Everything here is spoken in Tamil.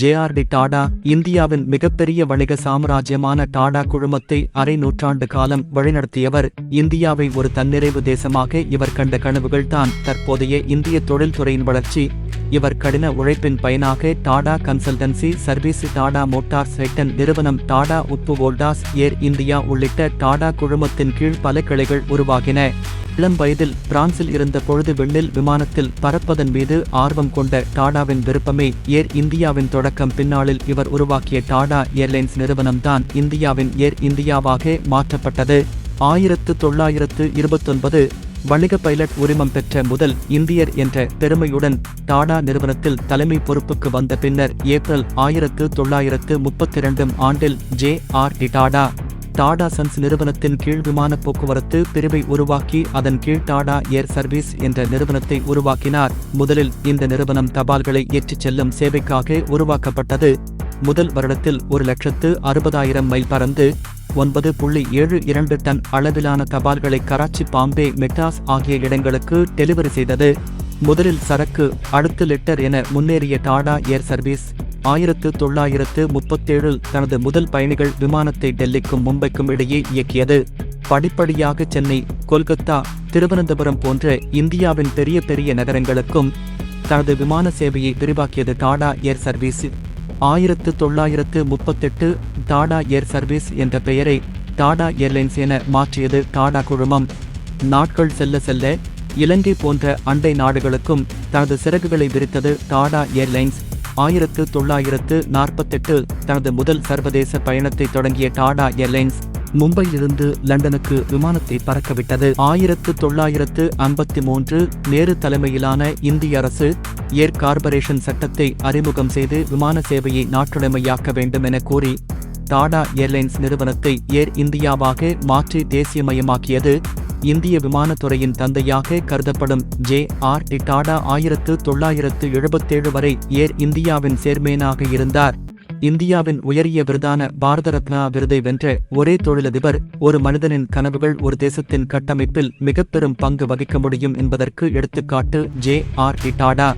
ஜேஆர்டி டாடா இந்தியாவின் மிகப்பெரிய வணிக சாம்ராஜ்யமான டாடா குழுமத்தை அரை நூற்றாண்டு காலம் வழிநடத்தியவர். இந்தியாவை ஒரு தன்னிறைவு தேசமாக இவர் கண்ட கனவுகள்தான் தற்போதைய இந்திய தொழில்துறையின் வளர்ச்சி இவர் கடின உழைப்பின் பயனாக Tata consultancy service Tata motors ரெட்டன் நிறுவனம் டாடா உப்பு வோல்டாஸ் ஏர் இந்தியா உள்ளிட்ட டாடா குழுமத்தின் கீழ் பல கிளைகள் உருவாகின. இளம் வயதில் பிரான்சில் இருந்த பொழுது விண்ணில் விமானத்தில் பறப்பதன் மீது ஆர்வம் கொண்ட டாடாவின் விருப்பமே ஏர் இந்தியாவின் தொடக்கம். பின்னாளில் இவர் உருவாக்கிய டாடா ஏர்லைன்ஸ் நிறுவனம்தான் இந்தியாவின் ஏர் இந்தியாவாக மாற்றப்பட்டது. ஆயிரத்து தொள்ளாயிரத்து இருபத்தொன்பது வணிக பைலட் உரிமம் பெற்ற முதல் இந்தியர் என்ற பெருமையுடன் டாடா நிறுவனத்தில் தலைமை பொறுப்புக்கு வந்த பின்னர் ஏப்ரல் ஆயிரத்து தொள்ளாயிரத்து முப்பத்தி முப்பத்திரண்டும் ஆண்டில் J R D Tata Tata sons நிறுவனத்தின் கீழ் விமான போக்குவரத்து பிரிவை உருவாக்கி அதன் கீழ் டாடா ஏர் சர்வீஸ் என்ற நிறுவனத்தை உருவாக்கினார். முதலில் இந்த நிறுவனம் தபால்களை ஏற்றிச் செல்லும் சேவைக்காக உருவாக்கப்பட்டது. முதல் வருடத்தில் ஒரு லட்சத்து அறுபதாயிரம் மைல் பறந்து ஒன்பது புள்ளி ஏழு இரண்டு டன் அளவிலான தபால்களை கராச்சி பாம்பே மெட்ராஸ் ஆகிய இடங்களுக்கு டெலிவரி செய்தது. முதலில் சரக்கு அடுத்து லிட்டர் என முன்னேறிய டாடா ஏர் சர்வீஸ். ஆயிரத்து தொள்ளாயிரத்து முப்பத்தேழில் தனது முதல் பயணிகள் விமானத்தை டெல்லிக்கும் மும்பைக்கும் இடையே இயக்கியது. படிப்படியாக சென்னை கொல்கத்தா திருவனந்தபுரம் போன்ற இந்தியாவின் பெரிய பெரிய நகரங்களுக்கும் தனது விமான சேவையை விரிவாக்கியது டாடா ஏர் சர்வீஸ். ஆயிரத்து தொள்ளாயிரத்து முப்பத்தெட்டு டாடா ஏர் சர்வீஸ் என்ற பெயரை டாடா ஏர்லைன்ஸ் என மாற்றியது டாடா குழுமம். நாட்கள் செல்ல செல்ல இலங்கை போன்ற அண்டை நாடுகளுக்கும் தனது சிறகுகளை விரித்தது டாடா ஏர்லைன்ஸ். ஆயிரத்து தொள்ளாயிரத்து நாற்பத்தெட்டு தனது முதல் சர்வதேச பயணத்தை தொடங்கிய டாடா ஏர்லைன்ஸ். மும்பையிலிருந்து லண்டனுக்கு விமானத்தை பறக்கவிட்டது. ஆயிரத்து தொள்ளாயிரத்து ஐம்பத்தி மூன்று நேரு தலைமையிலான இந்திய அரசு ஏர் கார்பரேஷன் சட்டத்தை அறிமுகம் செய்து விமான சேவையை நாட்டுடைமையாக்க வேண்டும் என கூறி டாடா ஏர்லைன்ஸ் நிறுவனத்தை ஏர் இந்தியாவாக மாற்றி தேசியமயமாக்கியது. இந்திய விமானத்துறையின் தந்தையாக கருதப்படும் ஜே ஆர் டி டாடா ஆயிரத்து தொள்ளாயிரத்து எழுபத்தேழு வரை ஏர் இந்தியாவின் சேர்மேனாக இருந்தார். இந்தியாவின் உயரிய விருதான பாரத ரத்னா விருதை வென்ற ஒரே தொழிலதிபர் ஒரு மனிதனின் கனவுகள் ஒரு தேசத்தின் கட்டமைப்பில் மிகப்பெரும் பங்கு வகிக்க முடியும் என்பதற்கு எடுத்துக்காட்டு ஜே ஆர் டி டாடா